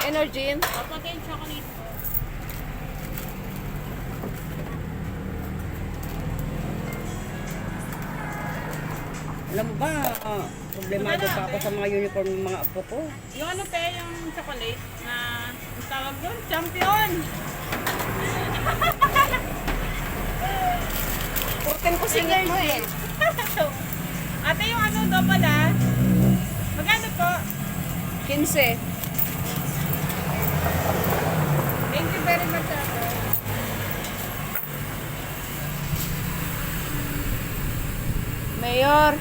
Energy. Opo, ito yung chocolate po. Alam mo ba, ah, problemado pa ako sa mga uniform ng mga apo ko. Yung ano pe, yung chocolate na ang tawag doon, champion! Putin ko singit mo eh. Ate, yung ano daw pala, magkano po? 15. Mayor.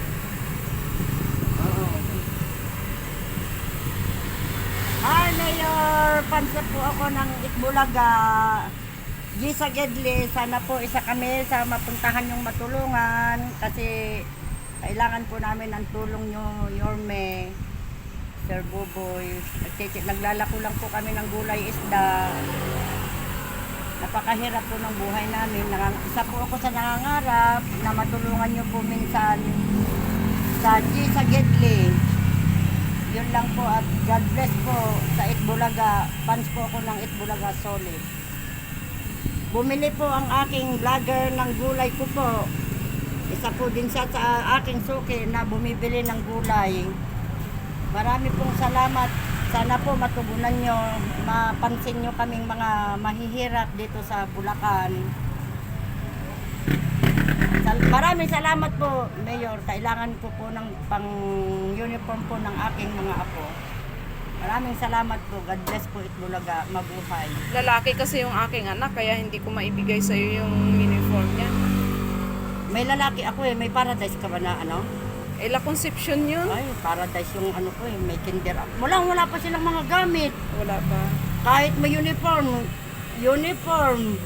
Hi, Mayor! Pansa po ako ng Itbulaga. Gisa Gedli, sana po isa kami sa mapuntahan yung matulungan kasi kailangan po namin ang tulong nyo, Yorme, Sir Buboy. Nagtiti- Naglalako lang po kami ng gulay isda. Napakahirap po ng buhay namin. Nangang- Isa po ako sa nangangarap na matulungan nyo po minsan sa Gisa Gedli. Yun lang po at God bless po sa Itbulaga. Fans po ako ng Itbulaga Solid. Bumili po ang aking vlogger ng gulay ko po. Isa po din siya sa aking suki na bumibili ng gulay. Marami pong salamat. Sana po matugunan nyo, mapansin nyo kaming mga mahihirap dito sa Bulacan. Maraming salamat po, Mayor. Kailangan ko po ng pang-uniform po ng aking mga apo. Maraming salamat po. God bless po Itbulaga. Mabuhay. Lalaki kasi yung aking anak, kaya hindi ko maibigay sa'yo yung uniform niya. May lalaki ako eh. May paradise ka ba na ano? Eh, la conception yun. Ay, paradise yung ano ko eh. May kinder. Wala, wala pa silang mga gamit. Wala pa. Kahit may uniform, uniform,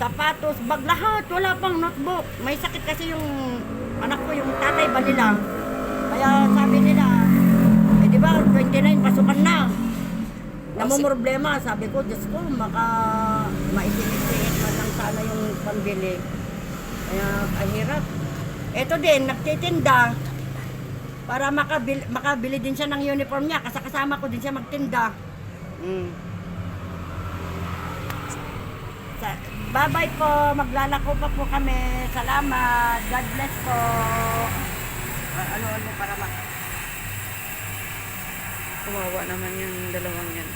sapatos, bag, lahat. Wala pang notebook. May sakit kasi yung anak ko, yung tatay ba nila. Kaya sabi nila, eh di ba, 29, pasukan na. Namumroblema, sabi ko, Diyos ko, maka maisingit-singit man lang sana yung pambili. Kaya, ang hirap. Ito din, nagtitinda. Para makabili, makabili din siya ng uniform niya. Kasi kasama ko din siya magtinda. Mm. Sa, bye-bye po. Maglalako pa po kami. Salamat. God bless po. Ah, Ano-ano para ma... Kawawa naman yung dalawang yan.